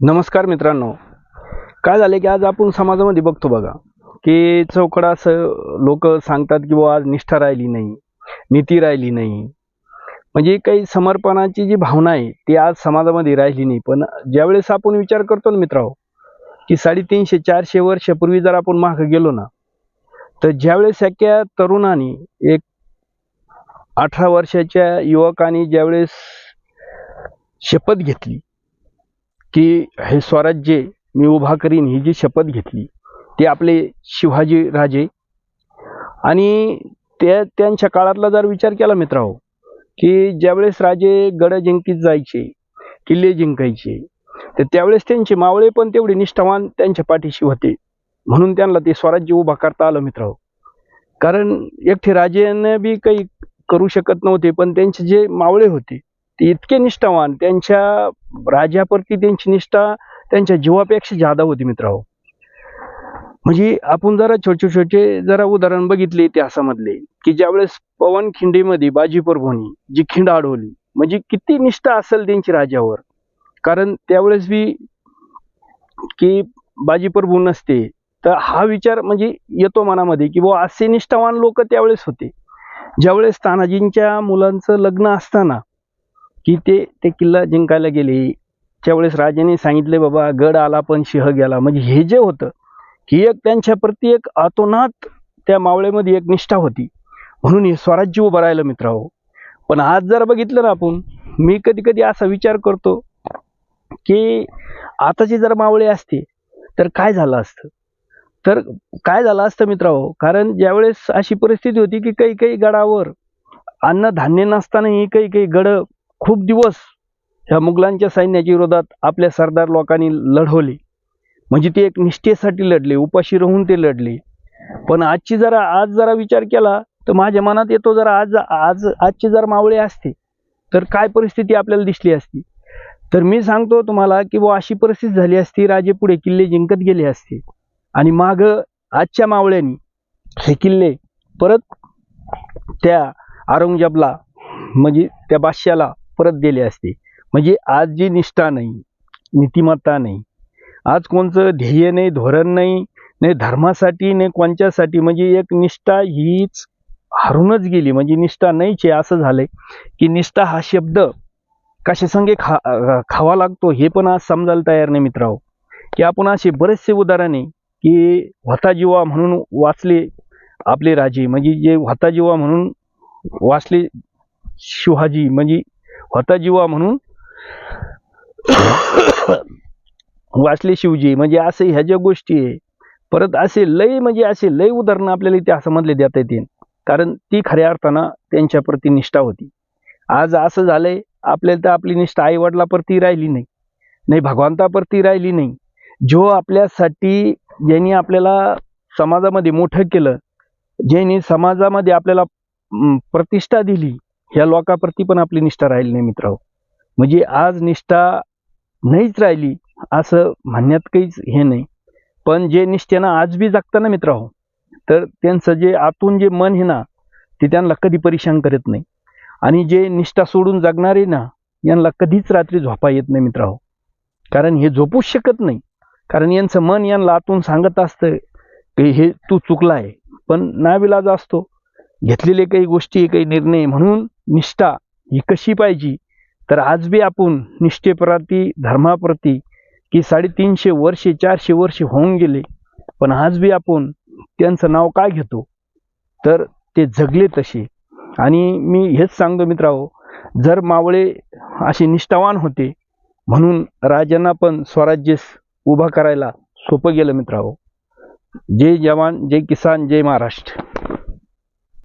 नमस्कार मित्रांनो. काय झालं की आज आपण समाजामध्ये बघतो बघा की चौकडा असं लोक सांगतात की बुवा आज निष्ठा राहिली नाही नीती राहिली नाही. म्हणजे काही समर्पणाची जी भावना आहे ती आज समाजामध्ये राहिली नाही. पण ज्यावेळेस आपण विचार करतो ना मित्रांनो की साडेतीनशे चारशे वर्षापूर्वी जर आपण मागं गेलो ना तर ज्यावेळेस एका तरुणाने एक अठरा वर्षाच्या युवकाने ज्यावेळेस शपथ घेतली की हे स्वराज्य मी उभा करीन ही जी शपथ घेतली ते आपले शिवाजी राजे. आणि त्या त्यांच्या काळातला जर विचार केला मित्राहो की ज्यावेळेस राजे गड जिंकीत जायचे किल्ले जिंकायचे तर त्यावेळेस त्यांचे मावळे पण तेवढे निष्ठावान त्यांच्या पाठीशी होते. म्हणून त्यांना ते स्वराज्य उभा करता आलं मित्राहो कारण एकटे राजेने बी काही करू शकत नव्हते पण त्यांचे जे मावळे होते ते इतके निष्ठावान त्यांच्या राजाप्रती त्यांची निष्ठा त्यांच्या जीवापेक्षा जादा होती मित्रांनो हो. म्हणजे आपण जरा छोटे छोटे जरा उदाहरण बघितले इतिहासामधले की ज्यावेळेस पवन खिंडीमध्ये बाजी प्रभूंनी जी खिंड अडवली म्हणजे किती निष्ठा असेल त्यांची राजावर कारण त्यावेळेस बी की बाजी प्रभू नसते तर हा विचार म्हणजे येतो मनामध्ये की बुवा असे निष्ठावान लोक त्यावेळेस होते. ज्यावेळेस तानाजींच्या मुलांचं लग्न असताना की ते ते किल्ला जिंकायला गेले. त्यावेळेस राजाने सांगितले बाबा गड आला पण सिंह गेला. म्हणजे हे जे होतं ही एक त्यांच्या प्रती एक आतोनात त्या मावळेमध्ये एक निष्ठा होती. म्हणून हे स्वराज्य उभं राहिलं मित्रांनो हो. पण आज जर बघितलं ना आपण मी कधी कधी असा विचार करतो की आताचे जर मावळे असते तर काय झालं असतं? तर काय झालं असतं मित्रांनो हो? कारण ज्यावेळेस अशी परिस्थिती होती की काही काही गडावर अन्नधान्य नसतानाही काही काही गडं खूप दिवस ह्या मुघलांच्या सैन्याच्या विरोधात आपल्या सरदार लोकांनी लढवले. म्हणजे ते एक निष्ठेसाठी लढले उपाशी राहून ते लढले. पण आजची जरा आज जरा विचार केला तर माझ्या मनात येतो जरा आज आज आजचे जर मावळे असते तर काय परिस्थिती आपल्याला दिसली असती? तर मी सांगतो तुम्हाला की बुवा अशी परिस्थिती झाली असती राजे पुढे किल्ले जिंकत गेले असते. आणि माग आजच्या मावळ्यांनी हे किल्ले परत त्या औरंगजेबला म्हणजे त्या बादशाला परत दिले असते. म्हणजे आज जी निष्ठा नाही नीतिमत्ता नाही आज कोणचं ध्येय नाही धोरण नाही नाही धर्मासाठी नाही कोणच्यासाठी म्हणजे एक निष्ठा हीच हरूनच गेली. म्हणजे निष्ठा नाहीच आहे असं झालंय की निष्ठा हा शब्द कशासंगे खा खावा लागतो हे पण आज समजायला तयार नाही मित्रांनो. की आपण असे बरेचसे उदाहरणे की होता जीवा म्हणून वाचले आपले राजे. म्हणजे जे होता जीवा म्हणून वाचले शिवाजी. म्हणजे होता जीवा म्हणून वाचले शिवजी. म्हणजे असे ह्या ज्या गोष्टी आहे परत असे लय म्हणजे असे लय उदाहरणं आपल्याला इतिहासामधले देता येतील कारण ती खऱ्या अर्थानं त्यांच्या प्रती निष्ठा होती. आज असं झालंय आपल्याला तर आपली निष्ठा आईवडिलाप्रती राहिली नाही. नाही भगवंताप्रती राहिली नाही. जो आपल्यासाठी ज्यांनी आपल्याला समाजामध्ये मोठं केलं ज्यांनी समाजामध्ये आपल्याला प्रतिष्ठा दिली ह्या लोकाप्रती पण आपली निष्ठा राहिली नाही मित्रांनो. म्हणजे आज निष्ठा नाहीच राहिली असं म्हणण्यात काहीच हे नाही. पण जे निष्ठेनं आज बी जगताना मित्रांनो तर त्यांचं जे आतून जे मन हे ना ते त्यांना कधी परेशान करत नाही. आणि जे निष्ठा सोडून जगणारे ना यांना कधीच रात्री झोपा येत नाही मित्रांनो. कारण हे झोपूच शकत नाही. कारण यांचं मन यांना आतून सांगत असतं की हे तू चुकला आहे पण नाविलाज असतो. घेतलेले काही गोष्टी काही निर्णय म्हणून निष्ठा ही कशी पाहिजे? तर आज बी आपण निष्ठेप्रती धर्माप्रती की साडेतीनशे वर्षे चारशे वर्षे होऊन गेले पण आज बी आपण त्यांचं नाव काय घेतो? तर ते जगले तसे. आणि मी हेच सांगतो मित्रांनो जर मावळे असे निष्ठावान होते म्हणून राजांना पण स्वराज्य उभा करायला सोपं गेलं मित्रांनो. जय जवान जय किसान जय महाराष्ट्र.